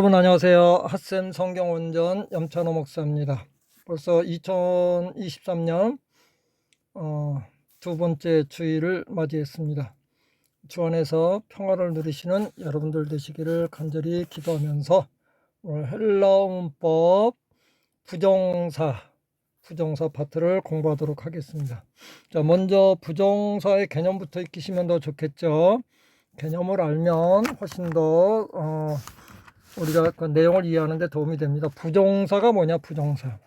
여러분 안녕하세요. 핫쌤 성경원전 염찬호 목사입니다. 벌써 2023년 어, 두 번째 주일을 맞이했습니다. 주 안에서 평화를 누리시는 여러분들 되시기를 간절히 기도하면서 오늘 헬라어 문법 부정사 부정사 파트를 공부하도록 하겠습니다. 자, 먼저 부정사의 개념부터 익히시면 더 좋겠죠. 개념을 알면 훨씬 더 어, 우리가 그 내용을 이해하는 데 도움이 됩니다. 부정사가 뭐냐? 부정사.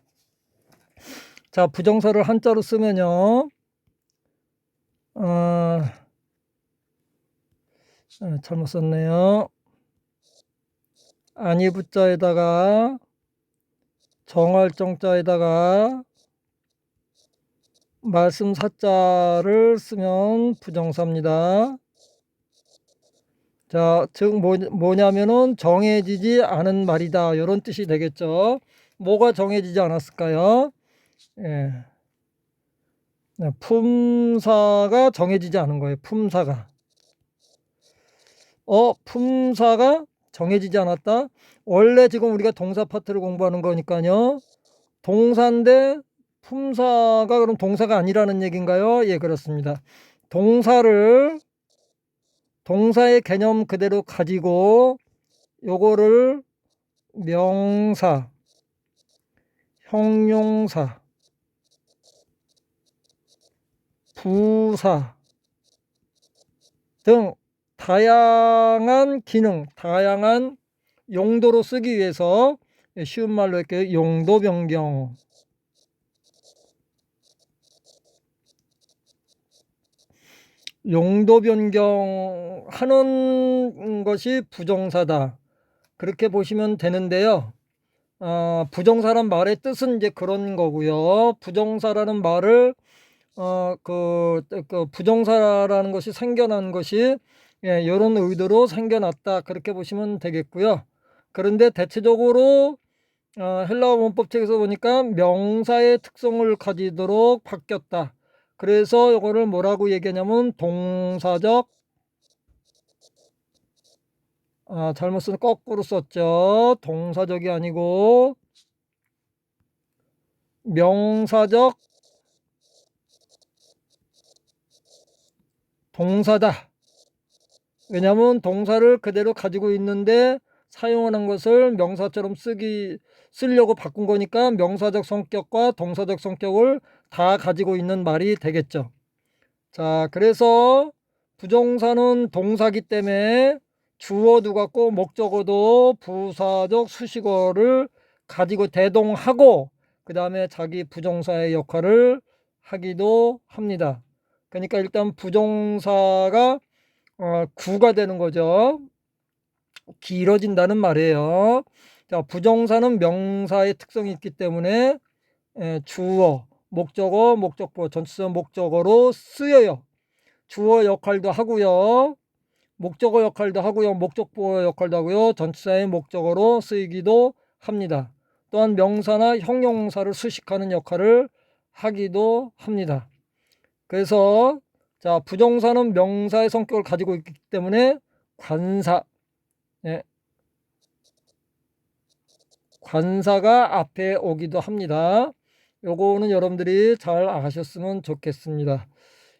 자, 부정사를 한자로 쓰면요. 어, 아, 잘못 썼네요. 아니 부자에다가 정할 정자에다가 말씀 사자를 쓰면 부정사입니다. 자, 즉 뭐, 뭐냐면은 정해지지 않은 말이다. 이런 뜻이 되겠죠. 뭐가 정해지지 않았을까요? 예. 네, 품사가 정해지지 않은 거예요. 품사가. 어, 품사가 정해지지 않았다. 원래 지금 우리가 동사 파트를 공부하는 거니까요. 동사인데 품사가 그럼 동사가 아니라는 얘기인가요? 예, 그렇습니다. 동사를 동사의 개념 그대로 가지고 요거를 명사, 형용사, 부사 등 다양한 기능, 다양한 용도로 쓰기 위해서 쉬운 말로 이렇게 용도 변경 용도 변경하는 것이 부정사다. 그렇게 보시면 되는데요. 어, 부정사란 말의 뜻은 이제 그런 거고요. 부정사라는 말을 어, 그, 그 부정사라는 것이 생겨난 것이 예, 이런 의도로 생겨났다. 그렇게 보시면 되겠고요. 그런데 대체적으로 어, 헬라어 문법 책에서 보니까 명사의 특성을 가지도록 바뀌었다. 그래서 이거를 뭐라고 얘기하냐면 동사적 아, 잘못 쓴 거꾸로 썼죠. 동사적이 아니고 명사적 동사다. 왜냐하면 동사를 그대로 가지고 있는데 사용하는 것을 명사처럼 쓰기 쓰려고 바꾼 거니까 명사적 성격과 동사적 성격을 다 가지고 있는 말이 되겠죠. 자, 그래서 부정사는 동사기 때문에 주어도 같고 목적어도 부사적 수식어를 가지고 대동하고 그 다음에 자기 부정사의 역할을 하기도 합니다. 그러니까 일단 부정사가 어, 구가 되는 거죠. 길어진다는 말이에요. 자, 부정사는 명사의 특성이 있기 때문에 에, 주어, 목적어, 목적보, 전치사 목적어로 쓰여요. 주어 역할도 하고요. 목적어 역할도 하고요. 목적보 역할도 하고요. 전치사의 목적어로 쓰이기도 합니다. 또한 명사나 형용사를 수식하는 역할을 하기도 합니다. 그래서 자 부정사는 명사의 성격을 가지고 있기 때문에 관사 예, 관사가 앞에 오기도 합니다. 요거는 여러분들이 잘 아셨으면 좋겠습니다.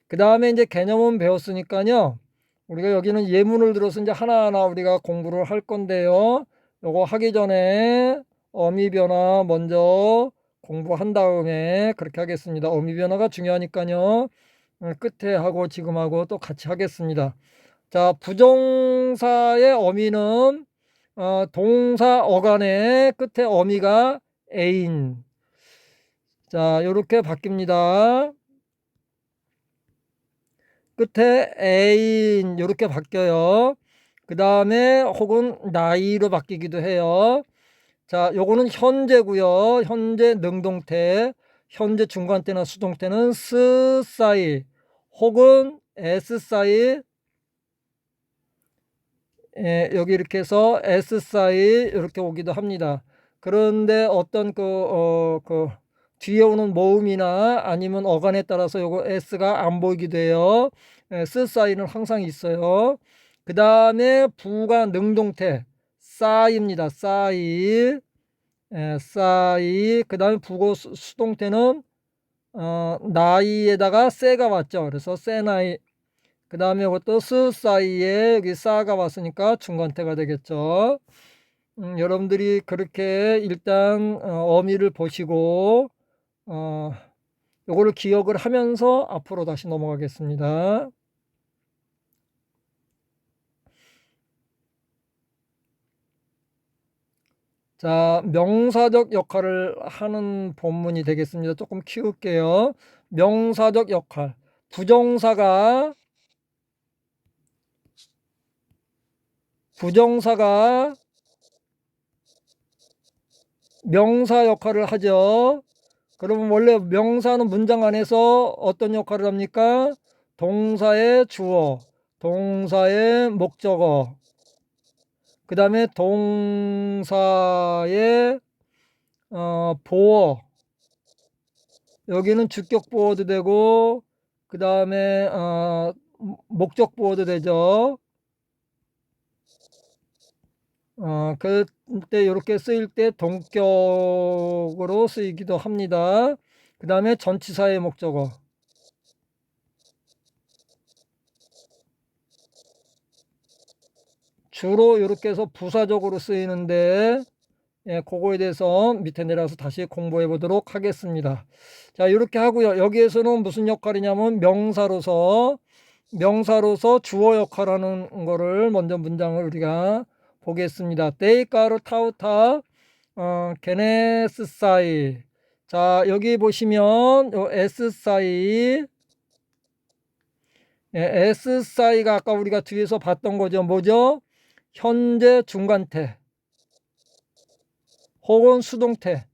그 다음에 이제 개념은 배웠으니까요. 우리가 여기는 예문을 들어서 이제 하나하나 우리가 공부를 할 건데요. 요거 하기 전에 어미 변화 먼저 공부한 다음에 그렇게 하겠습니다. 어미 변화가 중요하니까요. 어, 끝에 하고 지금 하고 또 같이 하겠습니다. 자, 부정사의 어미는 어, 동사 어간의 끝에 어미가 애인. 자, 이렇게 바뀝니다. 끝에 애인 이렇게 바뀌어요. 그 다음에 혹은 나이로 바뀌기도 해요. 자, 요거는 현재고요. 현재 능동태, 현재 중간태나 수동태는 스 사이 혹은 s 사이 예, 여기 이렇게 해서 S 사이 이렇게 오기도 합니다. 그런데 어떤 그, 어, 그, 뒤에 오는 모음이나 아니면 어간에 따라서 요거 S가 안 보이기도 해요. S 사이는 항상 있어요. 그 다음에 부가 능동태, 싸이입니다. 싸이. 예, 싸이. 그 다음에 부고 수- 수동태는 어, 나이에다가 세가 왔죠. 그래서 세나이. 그 다음에 이것도 스 사이에 여기 싸가 왔으니까 중간태가 되겠죠. 음, 여러분들이 그렇게 일단 어, 어미를 보시고 어, 요거를 기억을 하면서 앞으로 다시 넘어가겠습니다. 자, 명사적 역할을 하는 본문이 되겠습니다. 조금 키울게요. 명사적 역할. 부정사가 부정사가 명사 역할을 하죠. 그러면 원래 명사는 문장 안에서 어떤 역할을 합니까? 동사의 주어, 동사의 목적어, 그 다음에 동사의 어, 보어, 여기는 주격 보어도 되고, 그 다음에 어, 목적 보어도 되죠. 어, 그때 이렇게 쓰일 때 동격으로 쓰이기도 합니다. 그 다음에 전치사의 목적어. 주로 이렇게 해서 부사적으로 쓰이는데, 예, 그거에 대해서 밑에 내려가서 다시 공부해 보도록 하겠습니다. 자, 이렇게 하고요. 여기에서는 무슨 역할이냐면 명사로서, 명사로서 주어 역할하는 거를 먼저 문장을 우리가 보겠습니다. 데이카르 타우타 어, 게네스 사이 자 여기 보시면 요 S사이 예, S사이가 아까 우리가 뒤에서 봤던 거죠. 뭐죠? 현재 중간태 혹은 수동태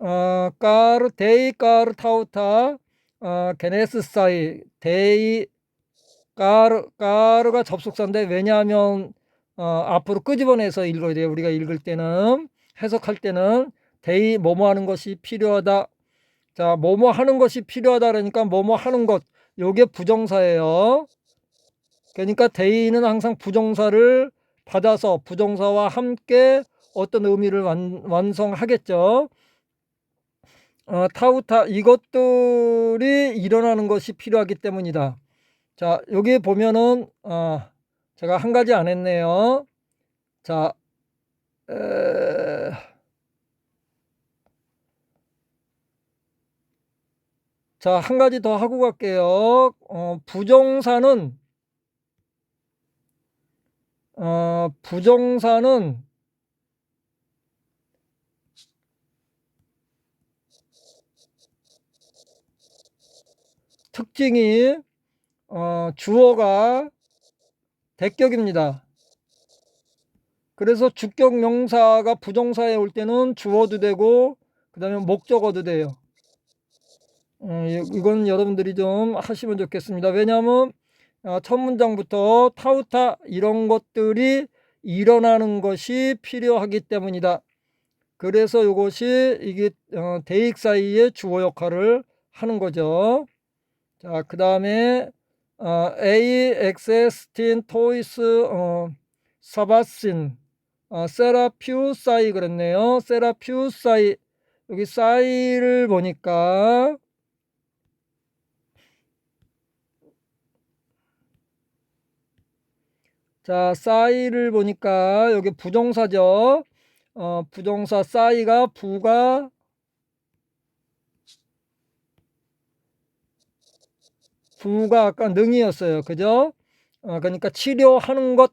어, 까르 데이 까르 타우타 어, 게네스 사이 데이 까르, 까르가 접속사인데 왜냐하면 어, 앞으로 끄집어내서 읽어야 돼요. 우리가 읽을 때는 해석할 때는 데이 뭐뭐 하는 것이 필요하다. 자, 뭐뭐 하는 것이 필요하다 그러니까 뭐뭐 하는 것. 요게 부정사예요. 그러니까 데이는 항상 부정사를 받아서 부정사와 함께 어떤 의미를 완, 완성하겠죠. 어, 타우타 이것들이 일어나는 것이 필요하기 때문이다. 자, 여기 보면은 어, 제가 한 가지 안 했네요. 자, 에... 자, 한 가지 더 하고 갈게요. 어, 부정사는 어, 부정사는 특징이 어, 주어가 대격입니다. 그래서 주격 명사가 부정사에 올 때는 주어도 되고 그 다음에 목적어도 돼요. 어, 이건 여러분들이 좀 하시면 좋겠습니다. 왜냐하면 어, 첫 문장부터 타우타 이런 것들이 일어나는 것이 필요하기 때문이다. 그래서 이것이 이게 어, 대익 사이의 주어 역할을 하는 거죠. 자, 그 다음에 어, A, 엑세스틴, 토이스, 어, 사바신, 어, 세라퓨사이 그랬네요. 세라퓨사이 여기 사이를 보니까 자, 싸이를 보니까 여기 부정사죠. 어, 부정사 싸이가 부가 부가 아까 능이었어요. 그죠? 어, 그러니까 치료하는 것,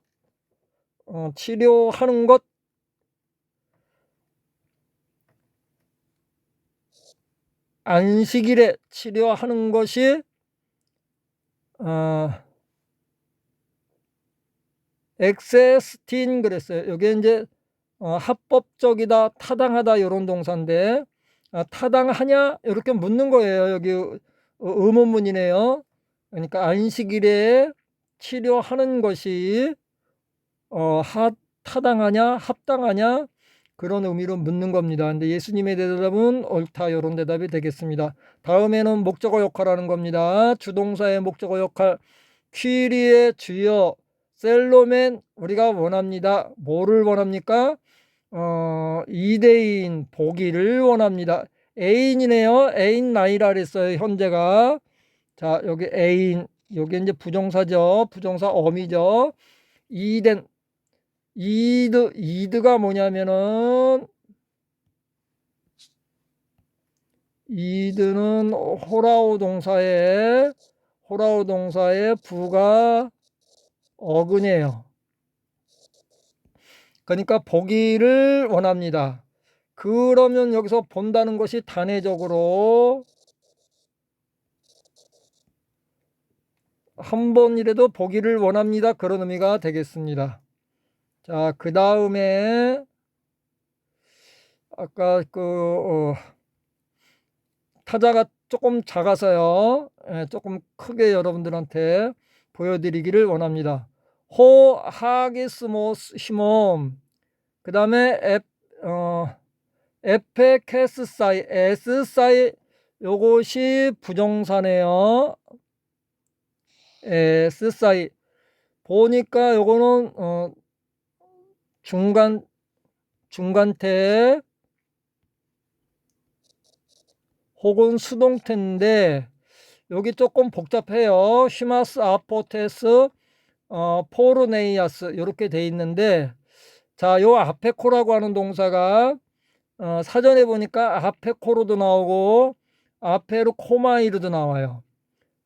어, 치료하는 것, 안식일에 치료하는 것이 어, 엑세스틴 그랬어요. 여기 이제 어, 합법적이다, 타당하다 이런 동사인데 아, 타당하냐 이렇게 묻는 거예요. 여기 어, 의문문이네요. 그러니까 안식일에 치료하는 것이 어, 하, 타당하냐, 합당하냐 그런 의미로 묻는 겁니다. 근데 예수님의 대답은 옳다 이런 대답이 되겠습니다. 다음에는 목적어 역할하는 겁니다. 주동사의 목적어 역할 퀴리의 주여 셀로맨 우리가 원합니다. 뭐를 원합니까? 어, 이대인 보기를 원합니다. 애인이네요. 애인 나이라 그랬어요. 현재가. 자, 여기 애인. 여기 이제 부정사죠. 부정사 어미죠. 이된 이드 이드가 뭐냐면은 이드는 호라우 동사의 호라우 동사의 부가 어근이에요. 그러니까 보기를 원합니다. 그러면 여기서 본다는 것이 단회적으로 한 번이라도 보기를 원합니다. 그런 의미가 되겠습니다. 자, 그 다음에 아까 그 어, 타자가 조금 작아서요. 예, 조금 크게 여러분들한테 보여드리기를 원합니다. 호 하기스모스 시몬 그 다음에 에, 어, 에페케스 사이 S 사이 요것이 부정사네요. S 사이 보니까 요거는 어, 중간 중간태 혹은 수동태인데 여기 조금 복잡해요. 시마스 아포테스 어, 포르네이아스 이렇게 돼 있는데 자, 요 앞에 코라고 하는 동사가 어, 사전에 보니까 앞에 코로도 나오고 앞에로 코마이르도 나와요.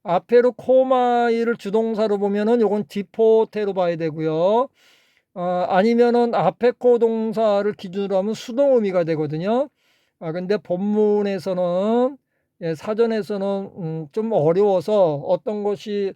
앞에로 코마이를 주동사로 보면은 요건 디포테로 봐야 되고요. 어, 아니면은 앞에 코 동사를 기준으로 하면 수동 의미가 되거든요. 아, 근데 본문에서는 예, 사전에서는 음, 좀 어려워서 어떤 것이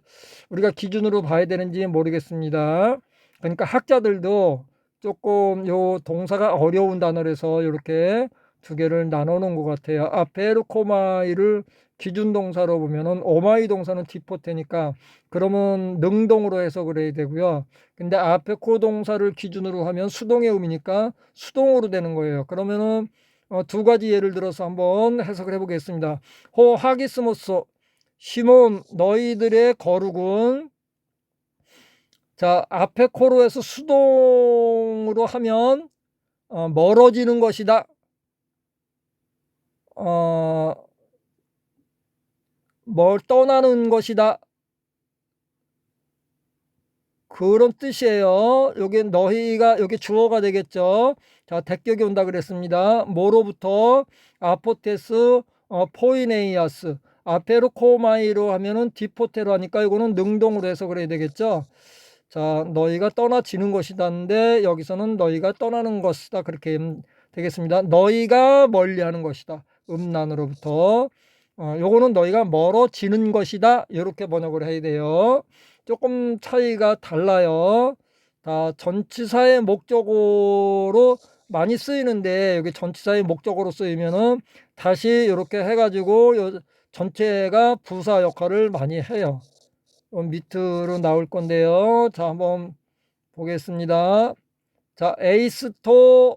우리가 기준으로 봐야 되는지 모르겠습니다. 그러니까 학자들도 조금 요 동사가 어려운 단어라서 이렇게 두 개를 나눠 놓은 것 같아요. 아페르코마이를 기준 동사로 보면은 오마이 동사는 디포테니까 그러면 능동으로 해석을 해야 되고요. 근데 아페코 동사를 기준으로 하면 수동의 의미니까 수동으로 되는 거예요. 그러면은 어, 두 가지 예를 들어서 한번 해석을 해보겠습니다. 호 하기스모스 시몬 너희들의 거룩은 자 앞에 코로에서 수동으로 하면 어, 멀어지는 것이다. 어, 뭘 떠나는 것이다. 그런 뜻이에요. 여기 너희가 여기 주어가 되겠죠. 자, 대격이 온다 그랬습니다. 뭐로부터 아포테스 어, 포이네이아스 아페르코마이로 하면은 디포테로 하니까 이거는 능동으로 해서 그래야 되겠죠. 자, 너희가 떠나지는 것이다는데 여기서는 너희가 떠나는 것이다 그렇게 되겠습니다. 너희가 멀리하는 것이다. 음란으로부터 어, 요거는 너희가 멀어지는 것이다. 이렇게 번역을 해야 돼요. 조금 차이가 달라요. 다 전치사의 목적어로 많이 쓰이는데 여기 전치사의 목적어로 쓰이면은 다시 이렇게 해가지고 전체가 부사 역할을 많이 해요. 밑으로 나올 건데요. 자, 한번 보겠습니다. 자, 에이스토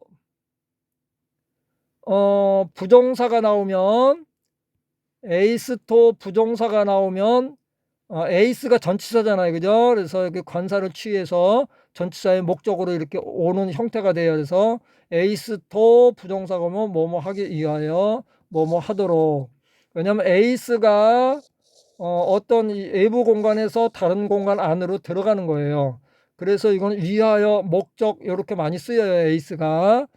어, 부정사가 나오면 에이스토 부정사가 나오면 어, 에이스가 전치사잖아요. 그죠? 그래서 이렇게 관사를 취해서 전치사의 목적으로 이렇게 오는 형태가 돼요. 그래서 에이스토 부정사가 오면 뭐뭐 하기 위하여 뭐뭐 하도록. 왜냐면 에이스가 어, 어떤 외부 공간에서 다른 공간 안으로 들어가는 거예요. 그래서 이건 위하여 목적 이렇게 많이 쓰여요. 에이스가.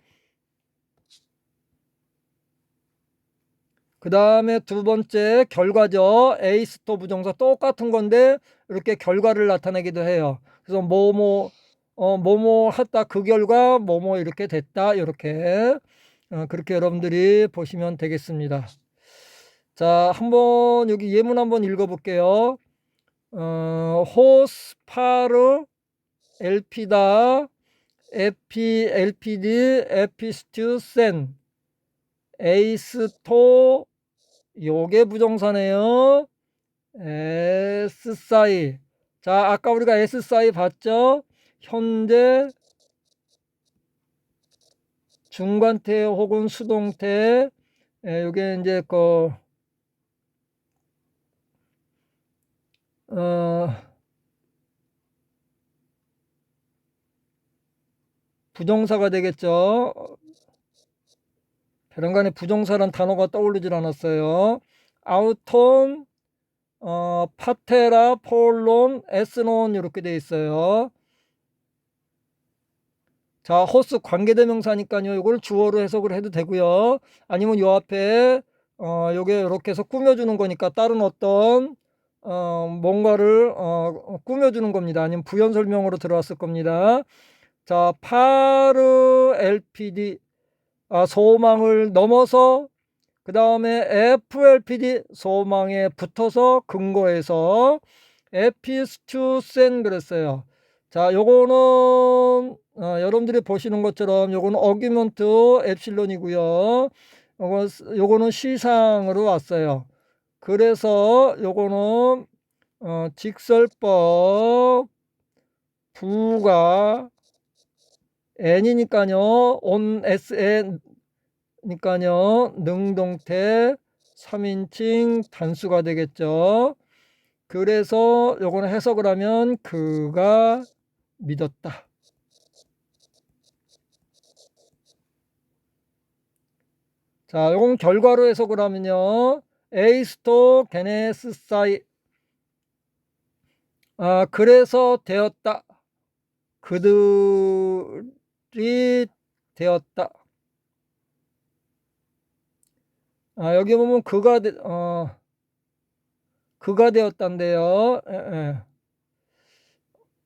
그 다음에 두 번째 결과죠. 에이스토 부정사 똑같은 건데 이렇게 결과를 나타내기도 해요. 그래서 뭐뭐 어 뭐뭐 했다 그 결과 뭐뭐 이렇게 됐다 이렇게 어, 그렇게 여러분들이 보시면 되겠습니다. 자 한번 여기 예문 한번 읽어볼게요. 어, 호스파르 엘피다 에피 엘피디 에피스튜센 에이스토 요게 부정사네요. S 사이. 자, 아까 우리가 S 사이 봤죠? 현재 중간태 혹은 수동태. 예, 요게 이제 그 어, 부정사가 되겠죠. 베란간에 부정사란 단어가 떠오르질 않았어요. 아우톤, 어, 파테라, 폴론, 에스논 이렇게 돼 있어요. 자, 호스 관계대명사니까요. 이걸 주어로 해석을 해도 되고요. 아니면 요 앞에 어, 요게 이렇게 해서 꾸며주는 거니까 다른 어떤 어, 뭔가를 어, 꾸며주는 겁니다. 아니면 부연 설명으로 들어왔을 겁니다. 자, 파르 LPD 아, 소망을 넘어서 그 다음에 FLPD 소망에 붙어서 근거해서 에피스투센 그랬어요. 자, 요거는 어, 여러분들이 보시는 것처럼 요거는 어규먼트 엡실론이고요. 요거, 요거는 시상으로 왔어요. 그래서 요거는 어, 직설법 부가 n이니까요. on sn 니까요. 능동태 3인칭 단수가 되겠죠. 그래서 요거는 해석을 하면 그가 믿었다. 자, 요건 결과로 해석을 하면요. 에이스토 게네스 사이 아, 그래서 되었다. 그들이 되었다. 아, 여기 보면 그가 되, 어, 그가 되었단데요. 예, 예.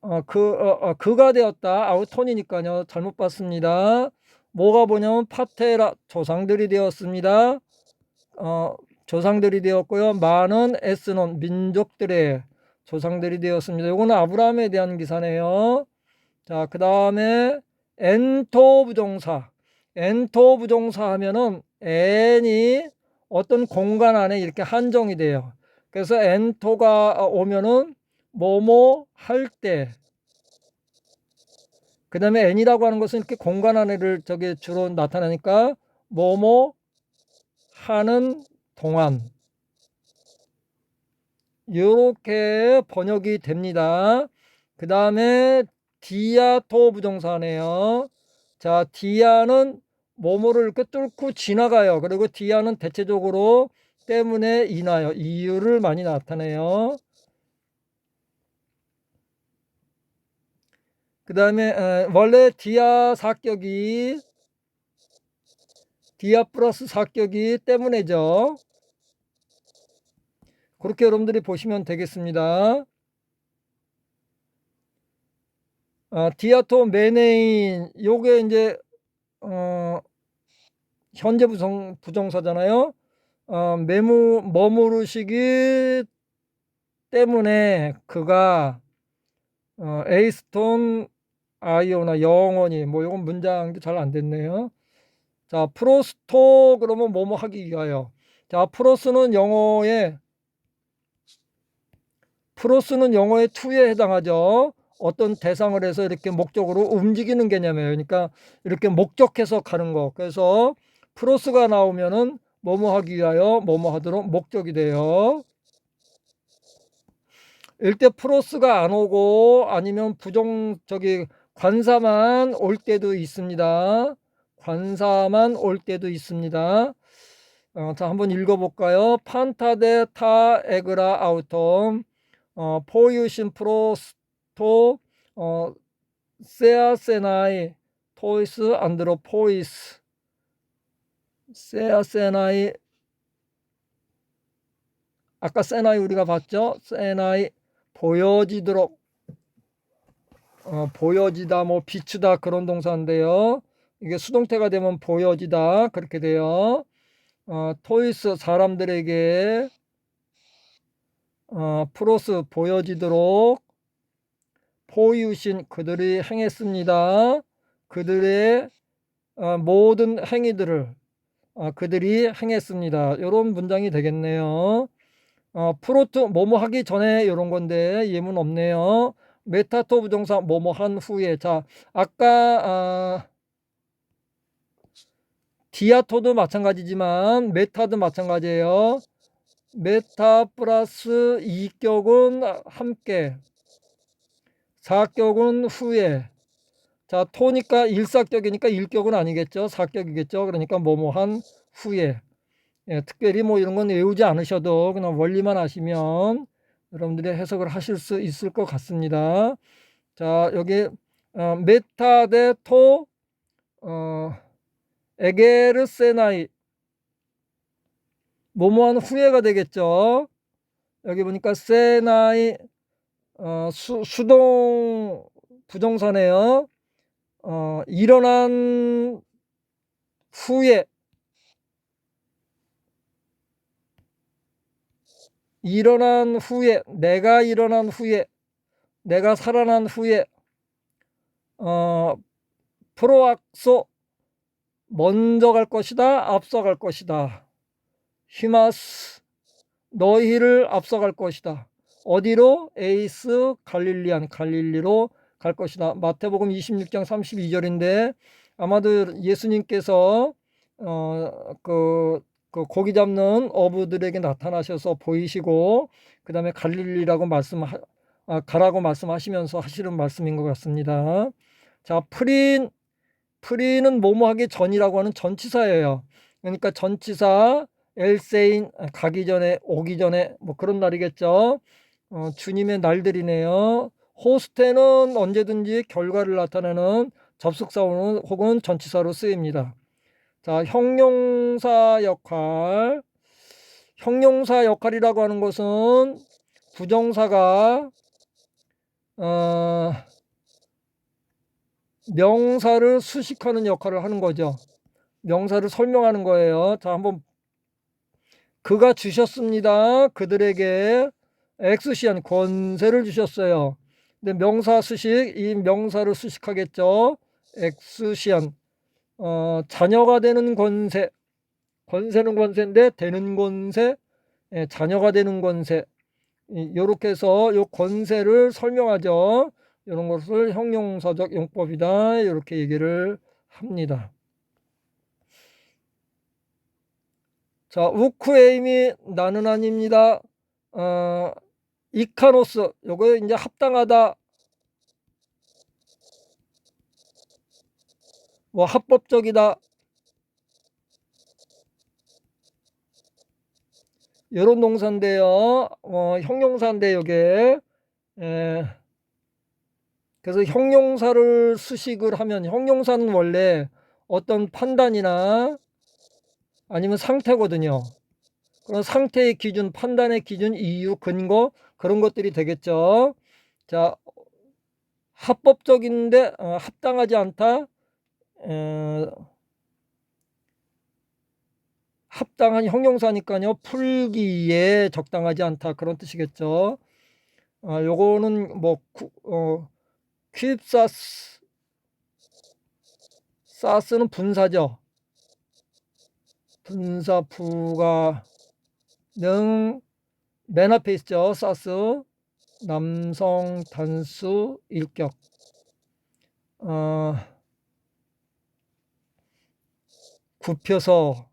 어, 그, 어, 어, 그가 되었다. 아우톤이니까요. 잘못 봤습니다. 뭐가 뭐냐면 파테라 조상들이 되었습니다. 어, 조상들이 되었고요. 많은 에스논 민족들의 조상들이 되었습니다. 이거는 아브라함에 대한 기사네요. 자, 그 다음에 엔토 부정사. 엔토 부정사 하면은 n이 어떤 공간 안에 이렇게 한정이 돼요. 그래서 엔토가 오면은 뭐뭐 할 때. 그 다음에 n이라고 하는 것은 이렇게 공간 안에를 저기 주로 나타나니까 뭐뭐 하는 동안. 이렇게 번역이 됩니다. 그 다음에 디아토 부정사네요. 자, 디아는 뭐뭐를 이렇게 뚫고 지나가요. 그리고 디아는 대체적으로 때문에 인하여 이유를 많이 나타내요. 그 다음에 원래 디아 사격이 디아 플러스 사격이 때문에죠. 그렇게 여러분들이 보시면 되겠습니다. 아, 디아토 메네인 요게 이제 어, 현재 부정, 부정사잖아요. 어, 메무 머무르시기 때문에 그가 어, 에이스톤 아이오나 영원히 뭐 이건 문장도 잘 안 됐네요. 자 프로스토 그러면 뭐뭐 하기 위하여 자 프로스는 영어에 프로스는 영어의 투에 해당하죠. 어떤 대상을 해서 이렇게 목적으로 움직이는 개념이에요. 그러니까 이렇게 목적해서 가는 거. 그래서 프로스가 나오면은 뭐뭐 하기 위하여 뭐뭐 하도록 목적이 돼요. 일대 프로스가 안 오고 아니면 부정 저기 관사만 올 때도 있습니다. 관사만 올 때도 있습니다. 어, 자 한번 읽어볼까요? 판타데 타 에그라 아우톰 어, 포유신 프로스 토 어, 세아세나이 토이스 안드로포이스 세아세나이 아까 세나이 우리가 봤죠? 세나이 보여지도록 어, 보여지다 뭐 비추다 그런 동사인데요. 이게 수동태가 되면 보여지다 그렇게 돼요. 어, 토이스 사람들에게 어, 프로스 보여지도록 포유신 그들이 행했습니다. 그들의 어, 모든 행위들을 어, 그들이 행했습니다. 이런 문장이 되겠네요. 어, 프로트 뭐뭐 하기 전에 이런 건데 예문 없네요. 메타토 부정사 뭐뭐 한 후에 자 아까 아, 디아토도 마찬가지지만 메타도 마찬가지예요. 메타 플러스 2격은 함께 4격은 후에 자, 토니까 일사격이니까 일격은 아니겠죠. 사격이겠죠. 그러니까 뭐뭐한 후에. 예, 특별히 뭐 이런 건 외우지 않으셔도 그냥 원리만 아시면 여러분들이 해석을 하실 수 있을 것 같습니다. 자, 여기 어, 메타 대토 어, 에게르세나이 뭐뭐한 후회가 되겠죠. 여기 보니까 세나이 어, 수, 수동 부정사네요. 어, 일어난 후에 일어난 후에 내가 일어난 후에 내가 살아난 후에 어, 프로악소 먼저 갈 것이다 앞서 갈 것이다 히마스 너희를 앞서갈 것이다 어디로 에이스 갈릴리안 갈릴리로 갈 것이다 마태복음 26장 32절인데 아마도 예수님께서 어그 그 고기 잡는 어부들에게 나타나셔서 보이시고 그 다음에 갈릴리라고 말씀 아, 가라고 말씀하시면서 하시는 말씀인 것 같습니다. 자, 프린 프린은 뭐뭐하기 전이라고 하는 전치사예요. 그러니까 전치사 엘세인 가기 전에 오기 전에 뭐 그런 날이겠죠. 어, 주님의 날들이네요. 호스테는 언제든지 결과를 나타내는 접속사로는 혹은 전치사로 쓰입니다. 자, 형용사 역할. 형용사 역할이라고 하는 것은 부정사가 어, 명사를 수식하는 역할을 하는 거죠. 명사를 설명하는 거예요. 자, 한번 그가 주셨습니다. 그들에게 엑스시안 권세를 주셨어요. 근데 명사 수식 이 명사를 수식하겠죠. 엑스시안 어, 자녀가 되는 권세 권세는 권세인데 되는 권세 예, 자녀가 되는 권세 이렇게 해서 요 권세를 설명하죠. 이런 것을 형용사적 용법이다 이렇게 얘기를 합니다. 자, 우크에임이 나는 아닙니다. 어, 이카노스 요거 이제 합당하다. 뭐 합법적이다. 이런 동사인데요. 어, 형용사인데 요게. 에, 그래서 형용사를 수식을 하면 형용사는 원래 어떤 판단이나 아니면 상태거든요 그런 상태의 기준, 판단의 기준, 이유, 근거 그런 것들이 되겠죠. 자, 합법적인데 어, 합당하지 않다. 어, 합당한 형용사니까요. 풀기에 적당하지 않다 그런 뜻이겠죠. 아, 요거는 뭐 어, 퀴입사스 사스는 분사죠. 분사 부가 능, 맨 앞에 있죠. 사스, 남성, 단수, 일격. 어, 굽혀서.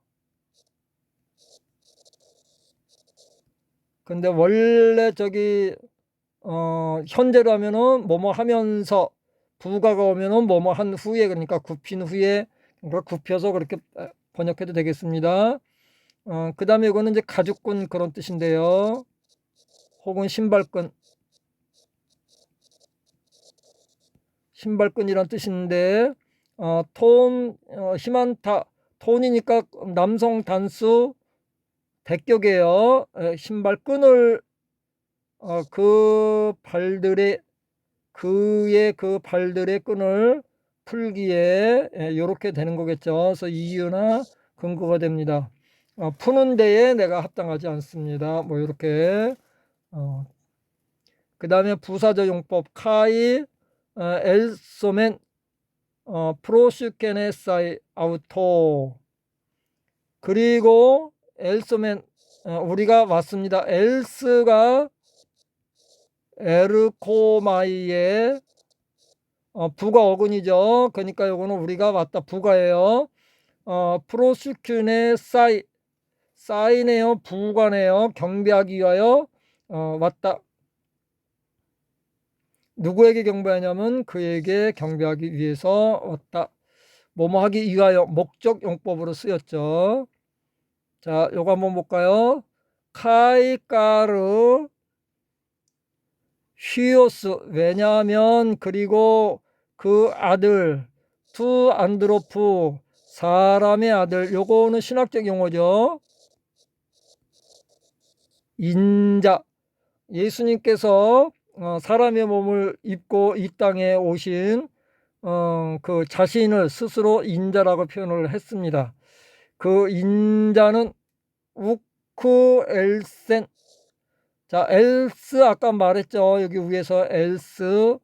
근데 원래 저기, 어, 현재로 하면은 뭐뭐 하면서, 부가가 오면은 뭐뭐 한 후에, 그러니까 굽힌 후에, 그러니까 굽혀서 그렇게 번역해도 되겠습니다. 어, 그 다음에 이거는 이제 가죽끈 그런 뜻인데요. 혹은 신발끈. 신발끈이란 뜻인데, 어, 톤, 어, 희만타, 톤이니까 남성 단수 대격이에요. 에, 신발끈을, 어, 그 발들의, 그의 그 발들의 끈을 풀기에, 에, 요렇게 되는 거겠죠. 그래서 이유나 근거가 됩니다. 어, 푸는 데에 내가 합당하지 않습니다. 뭐 이렇게 어. 그 다음에 부사적 용법 카이 어, 엘소멘 어, 프로슈케네사이 아우토 그리고 엘소멘 어, 우리가 왔습니다. 엘스가 에르코마이의 어, 부가 어근이죠. 그러니까 이거는 우리가 왔다 부가예요. 어, 프로슈큐네 사이 사인해요, 부관해요, 경비하기 위하여 어, 왔다. 누구에게 경배하냐면 그에게 경배하기 위해서 왔다. 뭐뭐 하기 위하여 목적 용법으로 쓰였죠. 자, 요거 한번 볼까요? 카이까르 휘오스 왜냐하면 그리고 그 아들 두 안드로프 사람의 아들 요거는 신학적 용어죠. 인자 예수님께서 어, 사람의 몸을 입고 이 땅에 오신 어, 그 자신을 스스로 인자라고 표현을 했습니다. 그 인자는 우크 엘센 자 엘스 아까 말했죠. 여기 위에서 엘스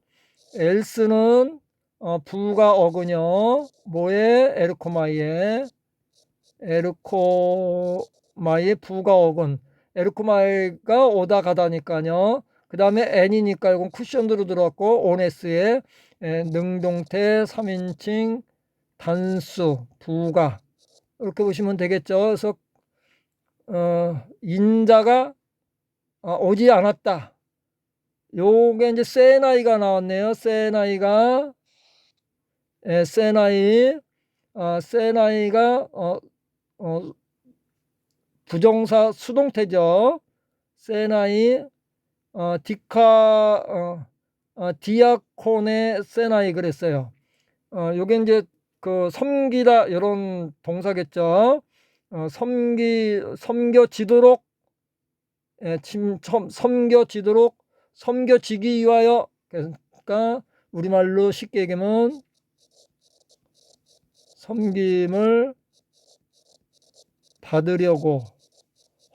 엘스는 어, 부가 어근요. 뭐에 에르코마이에 에르코마이의 부가 어근 에르코마이가 오다 가다니까요. 그 다음에 n이니까 이건 쿠션으로 들어갔고 오네스에 에, 능동태 3인칭 단수 부가 이렇게 보시면 되겠죠. 그래서 어, 인자가 어, 오지 않았다. 요게 이제 세나이가 나왔네요. 세나이가 에, 세나이 어, 세나이가 어, 어, 부정사 수동태죠. 세나이 어, 디카 어, 어, 디아코네 세나이 그랬어요. 어, 요게 이제 그 섬기다 이런 동사겠죠. 어, 섬기 섬겨지도록 예, 침, 섬, 섬겨지도록 섬겨지기 위하여 그러니까 우리말로 쉽게 얘기하면 섬김을 받으려고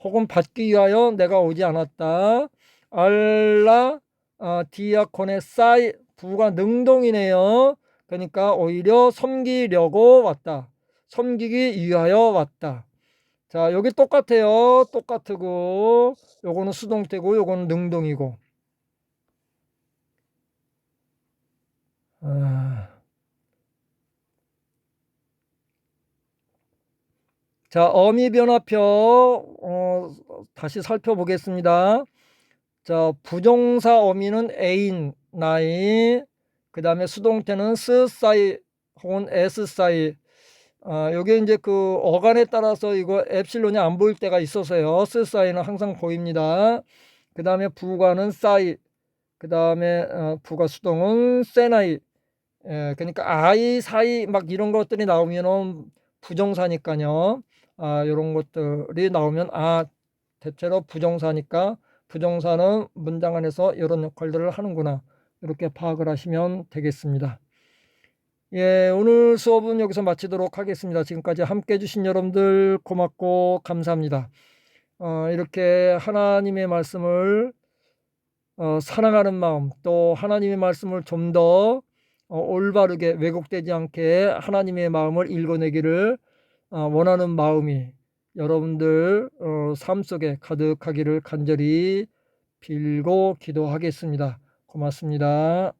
혹은 받기 위하여 내가 오지 않았다. 알라 아, 디아코네 사이 부가 능동이네요. 그러니까 오히려 섬기려고 왔다. 섬기기 위하여 왔다. 자, 여기 똑같아요. 똑같고 요거는 수동태고 요거는 능동이고. 아. 자, 어미 변화표 어, 다시 살펴보겠습니다. 자, 부정사 어미는 애인, 나이, 그 다음에 수동태는 스 사이 혹은 s 사이. 아, 여기 이제 그 어간에 따라서 이거 엡실론이 안 보일 때가 있어서요. 스 사이는 항상 보입니다. 그 다음에 부가는 사이, 그 다음에 어, 부가 수동은 세나이. 예, 그러니까 아이 사이 막 이런 것들이 나오면은 부정사니까요. 아, 이런 것들이 나오면 아, 대체로 부정사니까 부정사는 문장 안에서 이런 역할들을 하는구나. 이렇게 파악을 하시면 되겠습니다. 예, 오늘 수업은 여기서 마치도록 하겠습니다. 지금까지 함께 해주신 여러분들 고맙고 감사합니다. 어, 이렇게 하나님의 말씀을 어, 사랑하는 마음, 또 하나님의 말씀을 좀더 어, 올바르게 왜곡되지 않게 하나님의 마음을 읽어내기를 어, 원하는 마음이 여러분들 어, 삶 속에 가득하기를 간절히 빌고 기도하겠습니다. 고맙습니다.